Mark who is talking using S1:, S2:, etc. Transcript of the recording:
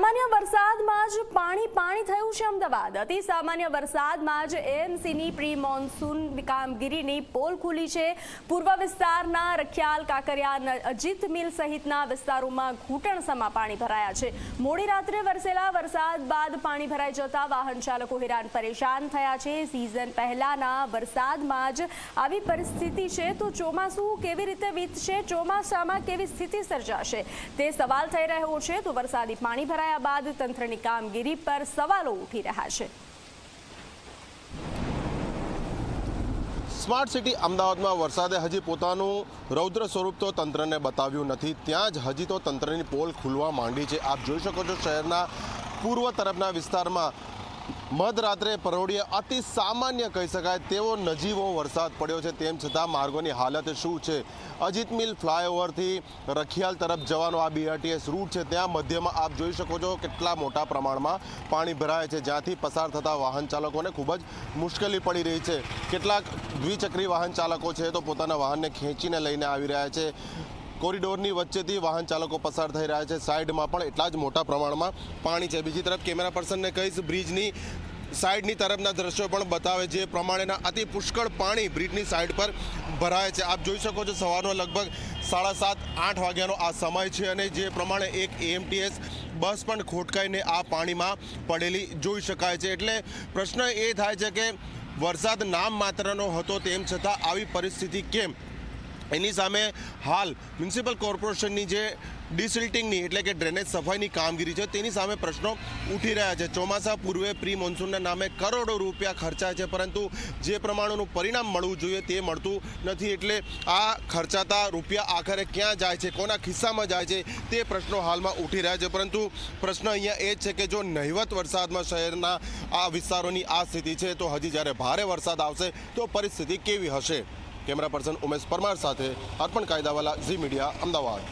S1: સામાન્ય વરસાદમાં જ પાણી પાણી થયું છે અમદાવાદ. અતિ સામાન્ય વરસાદમાં જ એએમસીની પ્રી મોન્સૂન કામગીરીની પોલ ખુલી છે. પૂર્વ વિસ્તારના રખિયાલ, કાંકરિયા અજીત મિલ સહિતના વિસ્તારોમાં ઘૂંટણસમાં પાણી ભરાયા છે. મોડી રાત્રે વરસેલા વરસાદ બાદ પાણી ભરાઈ જતા વાહન ચાલકો હેરાન પરેશાન થયા છે. સિઝન પહેલાના વરસાદમાં જ આવી પરિસ્થિતિ છે તો ચોમાસું કેવી રીતે વીતશે? ચોમાસામાં કેવી સ્થિતિ સર્જાશે? તે સવાલ થઈ રહ્યો છે તો વરસાદી પાણી ભરાયા બાદ તંત્રની કામગીરી પર સવાલો ઉઠી રહ્યા છે.
S2: સ્માર્ટ સિટી અમદાવાદમાં વરસાદે હજી પોતાનું રૌદ્ર સ્વરૂપ તો તંત્રને બતાવ્યું નથી. ત્યાં જ હજી તો તંત્રની પોલ ખુલવા માંડી છે. આપ જોઈ શકો છો શહેરના પૂર્વ તરફના વિસ્તારમાં મધરાત્રે પરોડીએ અતિ સામાન્ય કહી શકાય તેવો નજીવો વરસાદ પડ્યો છે. તેમ છતાં માર્ગોની હાલત શું છે? અજીત મિલ ફ્લાયઓવરથી રખિયાલ તરફ જવાનો આ બીઆરટીએસ રૂટ છે. ત્યાં મધ્યમાં આપ જોઈ શકો છો કેટલા મોટા પ્રમાણમાં પાણી ભરાય છે. જ્યાંથી પસાર થતા વાહન ચાલકોને ખૂબ જ મુશ્કેલી પડી રહી છે. કેટલાક દ્વિચક્રી વાહન ચાલકો છે તો પોતાના વાહનને ખેંચીને લઈને આવી રહ્યા છે. કોરિડોરની વચ્ચેથી વાહન ચાલકો પસાર થઈ રહ્યા છે. સાઈડમાં પણ એટલા જ મોટા પ્રમાણમાં પાણી છે. બીજી તરફ કેમેરા પર્સનને કહીશ, બ્રિજની સાઈડની તરફના દ્રશ્યો પણ બતાવે જે પ્રમાણેના અતિ પુષ્કળ પાણી બ્રિજની સાઈડ પર ભરાય છે. આપ જોઈ શકો છો, સવારનો લગભગ સાડા સાત, આઠ વાગ્યાનો આ સમય છે અને જે પ્રમાણે એક એએમટીએસ બસ પણ ખોટકાઈને આ પાણીમાં પડેલી જોઈ શકાય છે. એટલે પ્રશ્ન એ થાય છે કે વરસાદ નામ માત્રનો હતો, તેમ છતાં આવી પરિસ્થિતિ કેમ? એની સામે હાલ મ્યુનિસિપલ કોર્પોરેશનની જે ડિસિલ્ટિંગની એટલે કે ડ્રેનેજ સફાઈની કામગીરી છે, તેની સામે પ્રશ્નો ઉઠી રહ્યા છે. ચોમાસા પૂર્વે પ્રી મોન્સૂનના નામે કરોડો રૂપિયા ખર્ચાય છે, પરંતુ જે પ્રમાણેનું પરિણામ મળવું જોઈએ તે મળતું નથી એટલે આ ખર્ચાતા રૂપિયા આખરે ક્યાં જાય છે, કોના ખિસ્સામાં જાય છે, તે પ્રશ્નો હાલમાં ઉઠી રહ્યા છે. પરંતુ પ્રશ્ન અહીંયા એ જ છે કે જો નહિવત વરસાદમાં શહેરના આ વિસ્તારોની આ સ્થિતિ છે, તો હજી જ્યારે ભારે વરસાદ આવશે, તો પરિસ્થિતિ કેવી હશે? કેમેરા પર્સન ઉમેશ પરમાર સાથે અર્પણ કાયદાવાલા ઝી મીડિયા અમદાવાદ.